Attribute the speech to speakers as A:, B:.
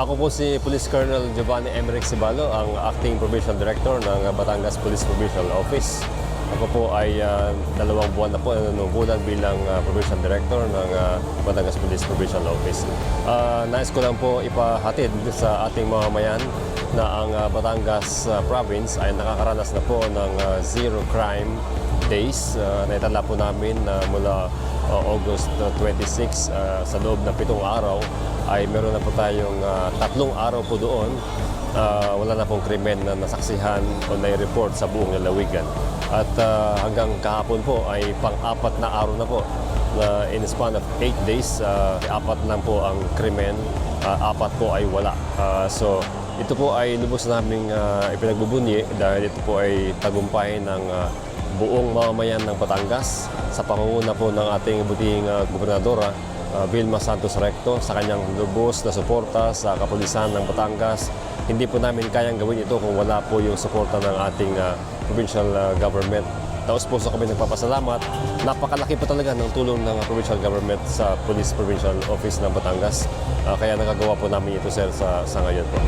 A: Ako po si Police Colonel Giovanni Emerick Sibalo, ang Acting Provincial Director ng Batangas Police Provincial Office. Ako po ay ah, dalawang buwan na po nanunungkulan bilang ah, Provincial Director ng ah, Batangas Police Provincial Office. Ah, nais ko lang po ipahatid sa ating mamamayan na ang ah, Batangas ah, Province ay nakakaranas na po ng ah, zero crime days. Uh, naitala po namin na mula uh, August uh, 26 uh, sa loob ng pitong araw ay meron na po tayong uh, tatlong araw po doon. Uh, wala na pong krimen na nasaksihan o nai-report sa buong lalawigan. At uh, hanggang kahapon po ay pang-apat na araw na po na in a span of 8 days, uh, apat lang po ang krimen, uh, apat po ay wala. Uh, so ito po ay lubos naming uh, ipinagbubunyi dahil ito po ay tagumpay ng uh, buong mamamayan ng Batangas sa pangunguna po ng ating buting uh, gobernadora uh, Vilma Santos Recto sa kanyang lubos na suporta sa kapulisan ng Batangas. Hindi po namin kayang gawin ito kung wala po yung suporta ng ating uh, provincial uh, government. Taos puso kami nagpapasalamat. Napakalaki po talaga ng tulong ng provincial government sa Police Provincial Office ng Batangas. Uh, kaya nagagawa po namin ito sir sa, sa ngayon po.